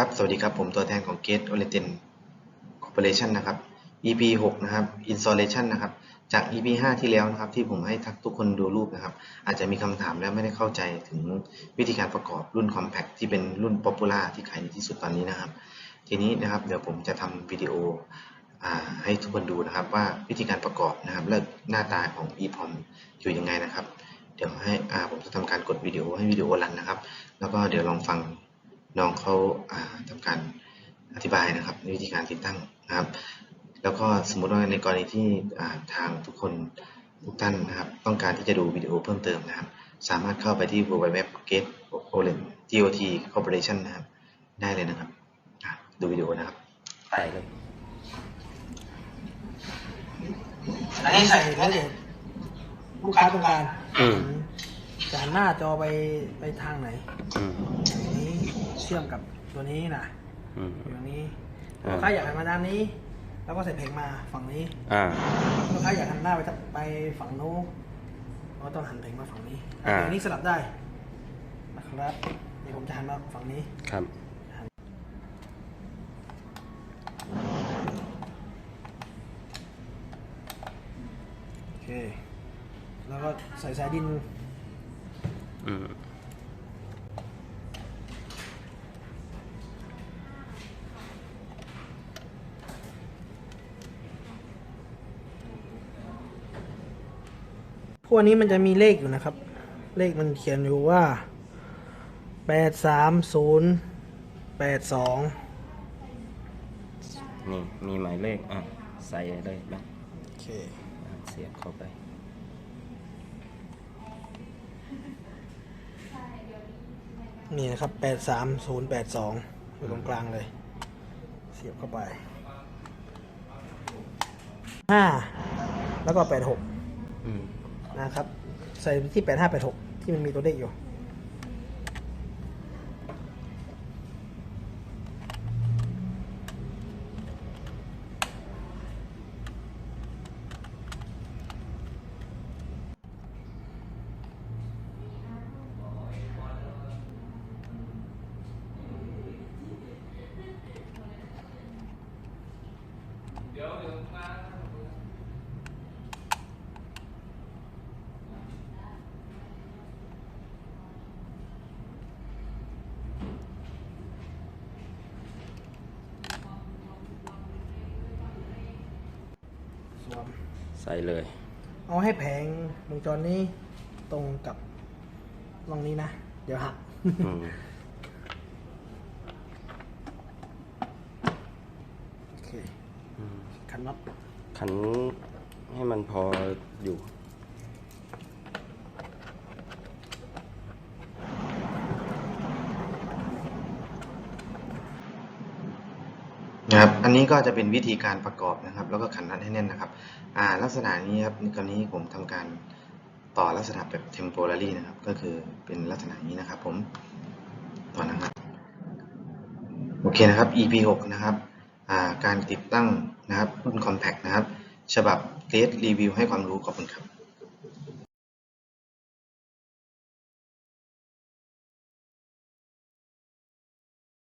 ครับ สวัสดีครับ ผมตัวแทนของ Gate o r i e n t Corporation นะครับ EP 6 นะครับ Installation นะครับ จาก EP 5 ที่แล้วนะครับ ที่ผมให้ทักทุกคนดูรูปนะครับ อาจจะมีคำถามและไม่ได้เข้าใจถึงวิธีการประกอบรุ่น Compact ที่เป็นรุ่น Popular ที่ขายดีที่สุดตอนนี้นะครับ ทีนี้นะครับ เดี๋ยวผมจะทำวิดีโออให้ทุกคนดูนะครับว่าวิธีการประกอบนะครับ และหน้าตาของ EPROM อยู่ยังไงนะครับ เดี๋ยวให้ผมจะทำการกดวิดีโอให้วิดีโอรันนะครับ แล้วก็เดี๋ยวลองฟัง น้องเขาอ่าทำการอธิบายนะครับในวิธีการติดตั้งนะครับ แล้วก็สมมุติว่าในกรณีที่อ่าทางทุกคนทุกท่านนะครับ ต้องการที่จะดูวิดีโอเพิ่มเติมนะครับ สามารถเข้าไปที่ www gate got corporation นะครับ ได้เลยนะครับอะดูวิดีโอนะครับใส่เลยอันนี้ใส่ใส่แล้แล้ววเดี๋เดี๋ยยววลูกค้าต้องการอืมจะหันหน้าจอไปไปทางไหนอืมอันนี้ เชื่อมกับตัวนี้นะอืมอยู่ตรงนี้อ่า ลูกค้าอยากหันมาด้านนี้ แล้วก็ใส่เพลงมาฝั่งนี้อ่า ลูกค้าอยากหันหน้าไปทางไปฝั่งโน้นก็ต้องหันเพลงมาฝั่งนี้อ่า เพลงนี้สลับได้นะครับเดี๋ยวผมจะหันมาฝั่งนี้ ครับ โอเค แล้วก็ใส่สายดินอืม พวกนี้มันจะมีเลขอยู่นะครับ เลขมันเขียนอยู่ว่าแปดสามศูนย์แปดสองนี่มีหมายเลขอะใส่เลยบ้างโอเคอะเสียบเข้าไป นี่นะครับแปดสามศูนย์แปดสองอยู่ตรงกลางเลย เสียบเข้าไปห้าแล้วก็แปดหกอืม นะครับ ใส่ที่แปดห้าแปดหกที่มันมีตัวเลขอยู่เดี๋ยวลงมา สวมใส่เลย เอาให้แผงวงจรนี้ตรงกับร่องนี้นะ เดี๋ยวหัก อืมโอเค อืมขันน็อต ขันให้มันพออยู่ นะครับ อันนี้ก็จะเป็นวิธีการประกอบนะครับ แล้วก็ขันน็อตให้แน่นนะครับ อ่า ลักษณะนี้ครับในกรณีผมทำการต่อลักษณะแบบ temporary นะครับ ก็คือเป็นลักษณะนี้นะครับ ผมต่อนะครับ โอเคนะครับ EP 6นะครับ อ่า การติดตั้งนะครับรุ่น compact นะครับ ฉบับ Test Review ให้ความรู้ขอบคุณครับ